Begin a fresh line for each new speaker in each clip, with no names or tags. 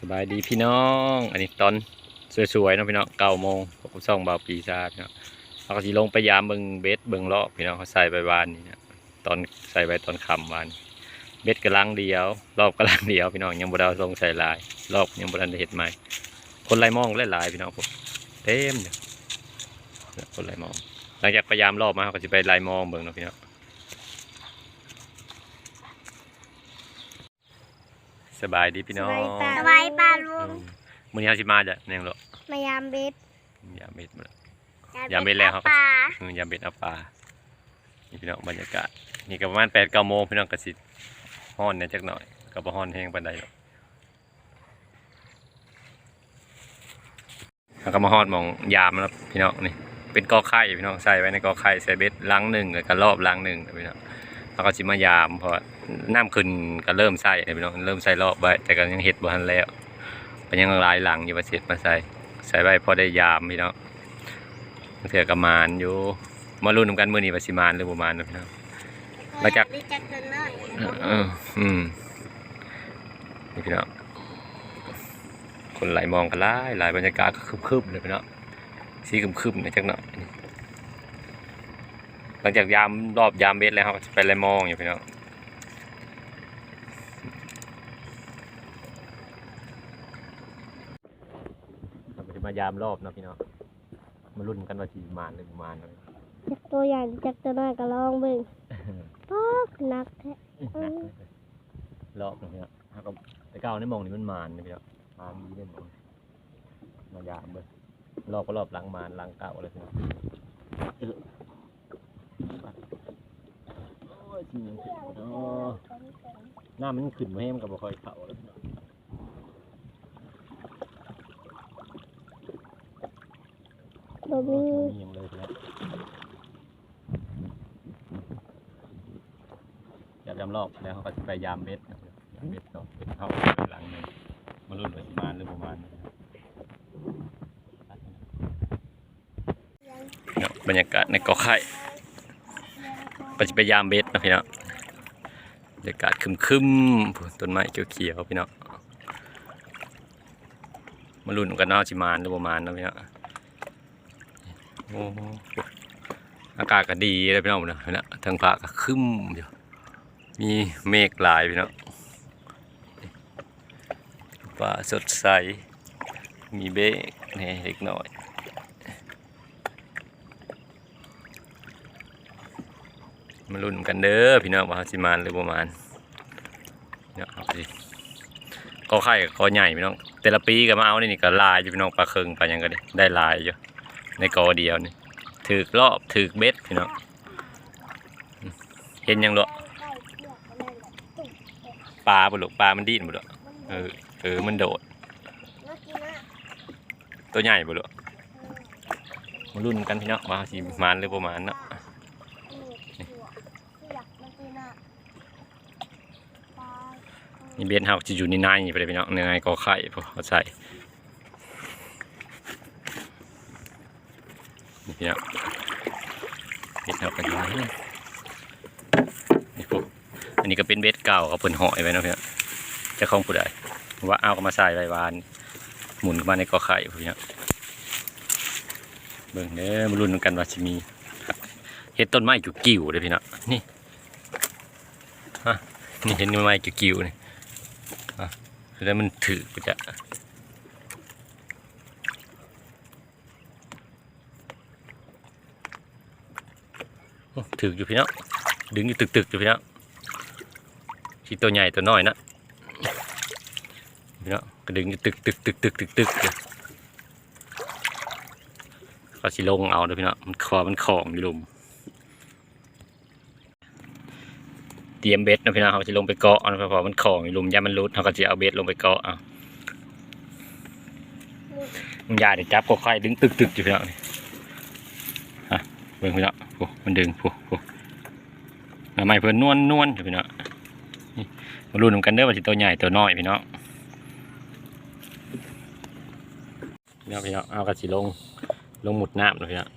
สบายดีพี่น้อง อันนี้ตอนสวยๆเนาะพี่น้องเก้าโมงผมส่องบ่าวปีซาพี่น้องเขาก็สิลงไปยามเบิงเบสเบิงเลาะพี่น้องเขาใส่ไปวานนี่นะตอนใส่ไปตอนคำวานเบสกำลังเดียว รอบกำลังเดียวพี่น้องยังบด้เอาลงใส่ลาย รอบยังบ่ทันได้เห็ดใหม่ คนไล่มองหลายๆพี่น้องผมเต็มเลยคนไล่มอง หลังจากพยายามรอบมาเขาก็จะไปไล่มองเบิงเนาะพี่น้อง สบายดีพี่น้อง
สบายปลาลุง
มื้อนี้เฮาสิมาจ้ะแนงโล
มายามเบ็ด
ยามเบ็ดมาแล้วยามเบ็ดแล้วครับ
ปลา
อืมยามเบ็ดเอาปลานี่พี่น้องบรรยากาศนี่ก็ประมาณ8 9โมงพี่น้องก็สิฮ้อนเนี่ยจักหน่อยก็บ่ฮ้อนแฮงปานใดหรอกแล้วก็มาฮอดหมองยามแล้วพี่น้องนี่เป็นกอไข่พี่น้องใส่ไว้ในกอไข่ใส่เบ็ดลังหนึ่งแล้วก็รอบลังหนึ่งพี่น้องแล้วก็สิมายามเพราะ น้ำขึ้นก็เริ่มใส่พี่น้องเริ่มใส่รอบไว้แต่ก็ยังเห็ดบ่ทันแล้วก็ยังหลายหลังอยู่ว่าเสร็จมาใส่ใส่ไว้พอได้ยามพี่น้องเถื่อกระมานอยู่มาลุ้นนำกันมื้อนี้ว่าสิมานหรือบ่มานเนาะพี่น้องมาจาก
รู้จักกันเลย
เออเอออืมนี่พี่น้องคนไหลมองกันหลายหลายบรรยากาศก็คึบๆเลยพี่น้องสีคึมๆหน่อยจักหน่อยหลังจากยามรอบยามเบสแล้วเขาก็จะไปไล่มองอยู่พี่น้องเราก็จะ มายามรอบเนาะพี่น้องมาลุ้นกันว่าสีมานหรือบ่มานเนาะ
จักตัวใหญ่จักตัวน้อยก็ลองเบิ่งป๊อกหนักแท้อืม
รอบเนาะพี่น้องเขาก็แต่ก้าวในมองนี่มันมานนะพี่น้องมานดีเลยมองมายามเบิ่งรอบก็รอบหลังมานหลังเก่าเลยพี่น้องโอ้ยจริงจังสิเนาะหน้ามันขึ้นมาให้มันกับบ่ค่อยเข้าแล้ว เนาะ
บ่
มี
มี
ยังเลยแล้วยามยามรอบแล้วเขาก็จะไปยามเบ็ดนะครับยามเบ็ดต่อเป็นเข้าไปหลังหนึ่งมาลุ้นว่าสิมานหรือประมาณบรรยากาศในเกาะไข่ก็จะไปยามเบ็ดนะพี่เนาะบรรยากาศคึมๆต้นไม้เขียวๆพี่เนาะมาลุ้นกันเนาะสิมานหรือประมาณนะพี่เนาะ อากาศก็ดีเลยพี่น้องเนาะนะทางฟ้าก็คึ้มอยู่มีเมฆหลายพี่น้องฟ้าสดใส มีเบฆแหน่เล็กน้อยมาลุ้นกันเด้อพี่น้องว่าสิมานหรือประมาณเนาะเอาสิก็ไข่ก็ใหญ่พี่น้องแต่ละปีก็มาเอานี่นี่ก็ลายอยู่พี่น้องปลาเคิงปลายังก็ได้ได้ลายอยู่ ในกอเดียวนี่ถือกรอบถือกเบ็ดพี่น้องเห็นยังหรอปลาบุลุปลามันดิ้นบุลุเออเออมันโดด ตัวใหญ่บุลุมารุ่นกันพี่น้องมาสิมานหรือประมาณเนาะ
อยามากินอะปลา
นี่เบ็ดเฮาจะอยู่ในในไปเลยพี่น้องในในกอไข่พอใส่ นี่พี่น้องเบ็ดเฮากันอยู่นี่นี่พวกอันนี้ก็เป็นเบ็ดเก่าเขาเพิ่นห่อยไว้นะพี่น้องจะคล้องผู้ใดว่าเอาก็มาใส่ไว้วานหมุนเข้ามาในกอไข่พวกนี้เบิ่งเด้อมาลุ้นกันว่าสิมีเห็ดต้นไม้กิ่วเลยพี่น้องนี่ฮะนี่เห็นต้นไม้กิ่วนี่ฮะแล้วมันถือกูจะ ถืออยู่พี่น้องดึงอยู่ตึกๆอยู่พี่น้องที่ตัวใหญ่ตัวน้อยนะพี่น้องก็ดึงอยู่ตึกตึกตึกตึกตึกตึกอยู่เขาสิลงเอาเด้อพี่น้องมันคอมันของอยู่ลุมเตรียมเบ็ดนะพี่น้องเขาสิลงไปเกาะเอานะเพราะมันของอยู่ลุมย่ามันรุดเขาก็จะเอาเบ็ดลงไปเกาะเอามันยาเดี๋ยวจับก็ค่อยดึงตึกตึกอยู่พี่น้องนี่ฮะ เบิ่งพี่น้องโอ้มันดึงโอ้โหทำไมเพิ่นนวลนวลอยู่พี่น้องนี่มาลุ้นกันเด้อว่าสิตัวใหญ่ตัวน้อยพี่น้องพี่น้องพี่น้องเอากระสีลงลงหมุดน้ำเลยพี่น้อง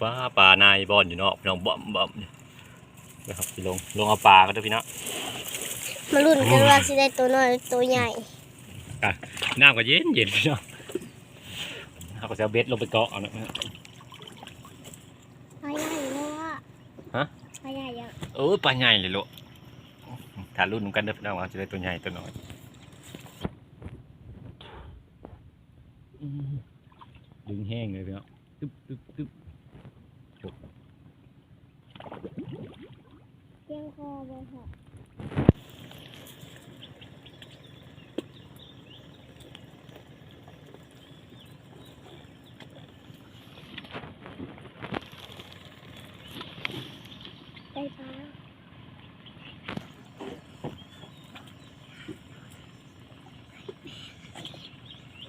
ปลาปลานายบอนอยู่เนอกพี่น้องบ่อมบ่อมนะครับสิลงลงเอาปลาก็ได้อพี่น้อง
มาลุ้นกันว่าสิได้ตัวน้อยหรือตัวใหญ่
อะน้ำก็เย็นเย็นพี่น้องเอา ก็จะเอาเบ็ดลงไปเกาะเอานะ
ปลาใหญ่เลยอะ
ฮะ
ปลาใหญ่ยัง
เออปลาใหญ่เลยลูกถ้ารุ่นกันเด้อพี่น้องว่าจะได้ตัวใหญ่ตัวน้อยอืมดึงแห้งเลยพี่น้องตึ๊บตึ๊บตึ๊บ
เจียงคอบ่ค่ะ ได้ปลา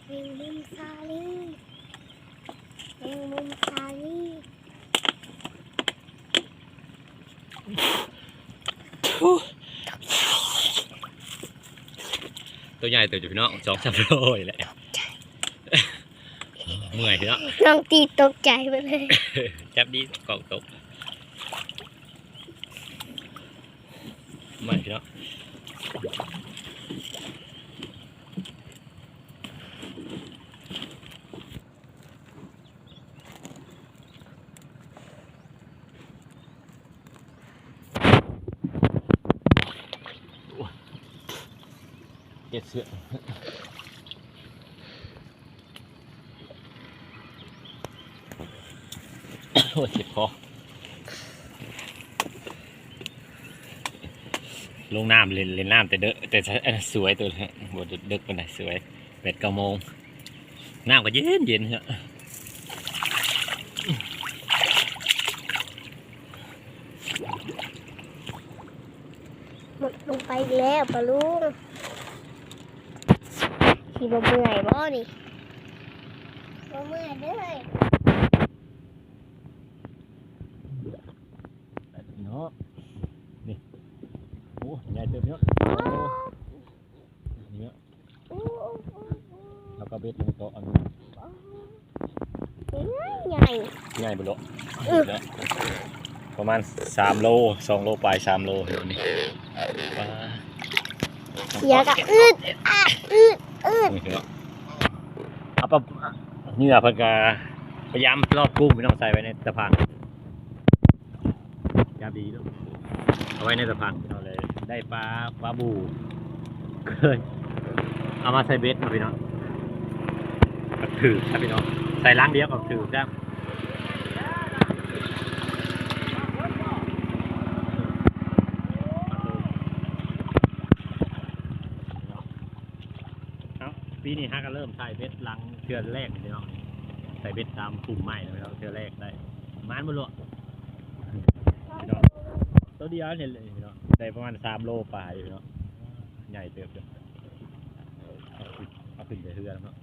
แมงมุมซาลีแมงมุมซาลี
ตัวใหญ่ตัวจุพี่น้องสองสามโลนี่แหละเมื่อยพี่น้อง
น้องตีตกใจไปเลย
จับดีกล่องตกไม่พี่น้อง เก็บเสื้อโอ้เจ็บคอลงน้ำเล่นเล่นน้ำแต่เด้อแต่สวยตัวนี้บดเด็กปานไหนสวยแปดเก้าโมงน้ำก็เย็นเย็นฮะ
หมดลงไปแล้วปะลุง ขี่บ่เมื่อยบ่นี่บ่เมื่อยเด้อ
เนาะนี่โอ้ใหญ่เต็มเนาะนี่เนาะ
อู้อู้อู้อู้
แล้วก็เบ็ดลงโต๊ะอันนี้
ใหญ่
ง่ายบุโล
เออ
ประมาณสามโลสองโลปลายสามโลเดี๋ยวนี้ว้า
เสียกะอืดอะอืด อืด
นี่เนาะเอาปเหงื่อเพิ่นก็พยายามรอบกุ้งไม่ต้องใส่ไว้ในตะพังยาดีเนาะเอาไว้ในตะพังเอาเลย ได้ปลาปลาบูเคยเอามาใส่เบ็ดมาพี่น้องถือครับพี่น้องใส่ล้างเดียวก็ถือครับอาปี นี้ฮะก็เริ่มใส่เบ็ดลังเชือนแรกพี่น้องใส่เบ็ดตามปุ่มไม้นะพี่น้องเชือนแรกได้มานบ่ลวพี่น้องตัวเดียวเนี่ยเลยพี่น้องได้ประมาณสามโลปลายพี่น้องใหญ่เติบเลยเอาขึ้นเอาขึ้นไปเรือแล้วเนาะ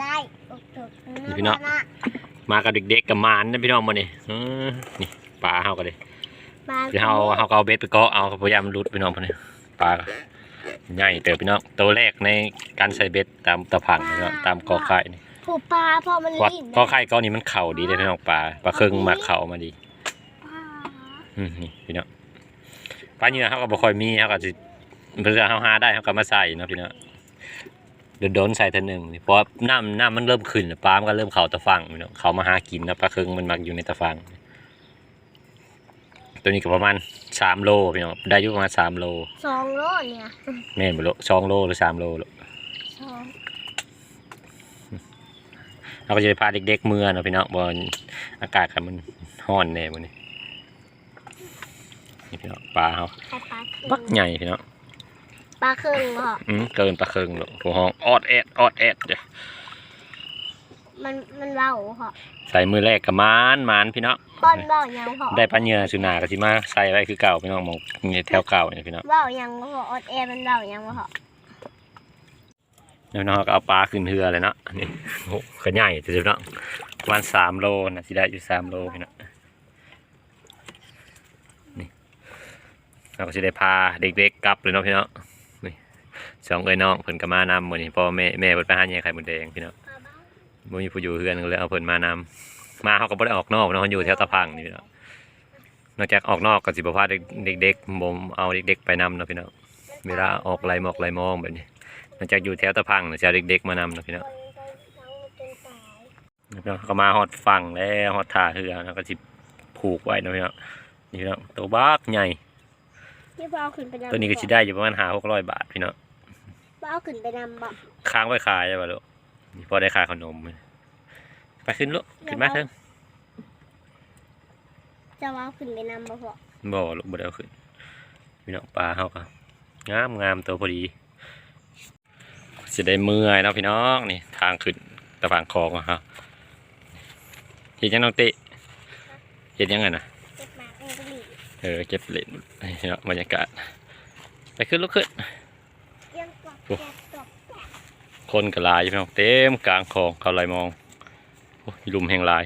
ได้
พี่น้องมากับเด็กๆกับมานนะพี่น้องมาเนี่ยนี่ปลาเฮากันเลย
ปลา
เดี๋ยวเฮาเฮาก็เอาเบ็ดไปเกาะเอาพยายามรุดพี่น้องพวกนี้ปลาก็ใหญ่เติบพี่น้องตัวแรกในการใส่เบ็ดตามตะพังพี่น้องตามกอไข่นี่
ผูปลาพอมัน
เพราะ
ลิ้น
กอไข่กอนี้มันเข่าดีเลยพี่น้องปลาปลาเครื่องมาเข่ามาดี
ปลา
อืมนี่พี่น้องปลาเหยื่อเฮาก็บ่ค่อยมีเฮาก็สิเพื่อเฮาหาได้เฮาก็มาใส่เนาะพี่น้องโดนๆใส่เท่านึงนี่เพราะน้ำน้ำมันเริ่มขึ้นแล้วปลามันก็เริ่มเข้าตะฟังพี่น้องเขามาหากินนะปลาเครื่องมันมักอยู่ในตะฟัง ตัวนี้ก็ประมาณสามโลพี่น้องได้อยู่ประมาณสามโล
สองโลเนี่ย
แม่นบ่โลสองโลหรือสามโลโล
สอง
เราก็จะพาเด็กๆเมื่อเนาะพี่น้องบอลอากาศคันมันร้อนแน่มื้อนี้นี่พี่น้องปลาเฮา
ไข่ปลาครึ่
ปัก
ง
ใหญ่พี่น้อง
ปลาครึ่งบ่
อืมเกินปลาเคิงโลหัวห้องออดแอดออดแอดเด้อ
มันมันเบาเหรอ
ใส่มือแรกกับมานมานพี่น้อง
ก้อนเบายังเหรอ
ได้ปลาเหยื่อสุนาก็สิมาใส่ไว้คือเก่าพี่น้องหมองนี่แถวเก่านี่พี่น้อง
เบายังเหรออดแอร์มันเบายังเหรอ
แล้วน้องก็เอาปลาขึ้นเรือเลยเนาะนี่โอ้ขใหญ่แต่พี่น้องประมาณสามโลนะสิได้อยู่สามโลพี่น้องนี่เราก็สิได้พาเด็กๆกลับเลยเนาะพี่น้องนี่สองเอ้ยน้องเพิ่นก็มานำมื้อนี้พ่อแม่แม่เพิ่นไปหาแย่ไข่มดแดงพี่น้อง
ปลาเบา
บ่มีผู้อยู่เฮือนก็เลยเอาเพิ่นมานำมาเฮาก็บ่ได้ออกนอกเนาะเฮาอยู่แถวตะพังนี่พี่น้องนอกจากออกนอกก็สิบ่พาเด็กๆบ่เอาเด็กๆไปนำเนาะพี่น้องเวลาออกไล่หมอกไล่มองแบบนี้นอกจากอยู่แถวตะพังน่ะจะเอาเด็กๆมานำเนาะพี่น้อง
คนก็ทั้งจนตาย
แล้วพี่น้องก็มาฮอดฝั่งแล้วฮอดท่าเรือแล้วก็สิผูกไว้เนาะพี่น้องนี่พี่น้องตัวบักใหญ่
นี่พอเอาขึ้นไปนำ
ตัวนี้ก็สิได้อยู่ประมาณ5-600บาทพี่น้อง
บ่เอาขึ้นไปนำบ่
ค้างไว้ขายได้ป่ะลูก นี่พอได้ค่าขนม ไปขึ้นลูกขึ้นมาเถอะ
จะว่าเอาขึ้นไปนำบ่พอ
บ่ลูกบ่ได้เอาขึ้นพี่น้องปลาเฮาก็งามงามตัวพอดีสิได้เมื่อยเนาะพี่น้องนี่ทางขึ้นตะฝั่งคลองอะครับเห็นยังน้องเตะเห็นยังไงนะ
เก็บมาเองก็มี
เออเก็บเหรียญนี่เนาะบรรยากาศ ไปขึ้นลูกขึ้น
เยี่ยมกว่า
โอ้
แกะตก
คนก็หลายอยู่พี่น้องเต็มกลางคลองเขาไหลมองโอ้ยลุมแห่งหลาย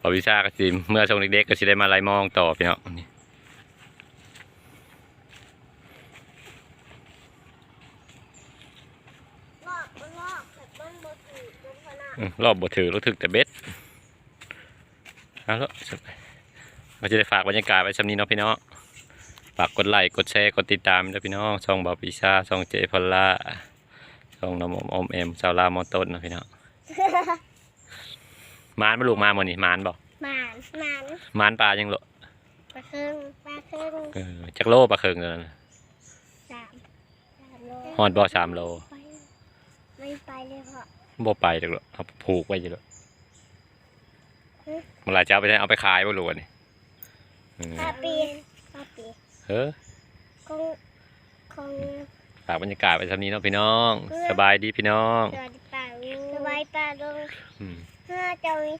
พอวิชาก็สิเมื่อส่งเด็กๆก็สิได้มาไหลมองต่อพี่น้องนี่
ลอกมันลอกแบบมันบ่ถือจนขนาด
อืมรอบบ่ถือรถถึกแต่เบ็ดเอาละเราจะได้ฝากบรรยากาศไว้สำนี้เนาะพี่น้องฝากกดไลค์กดแชร์กดติดตามด้วยพี่น้องช่องบาปิชาช่องเจพอลล่า ช่องน้ำอมอมเอ็มชาวลามอต้นเนาะพี่น้องมานมาลูกมาหมดนี่มานบอก
หมานหมาน
มานปลายังโล
ปลาครึ่งปลาครึ่ง
เออจักโลปลาเคิงเลยนะ
สามสามโล
ฮอดบ่สามโล
ไปไม่ไปเลยพ่อ
บ่ไปจักโลเอาผูกไว้จักโลเมื่อไหรจะเอาไปได้เอาไปขายบ่รู้อันนี่เออ
ห้าปีห้าปี
เฮ้อ
คงคง
ฝากบรรยากาศไว้สำนี้เนาะพี่น้อง สบายดีพี่น้อง
สวัสดีป่าลุงสบายป่าลุง
อืม
เพื่อจะมี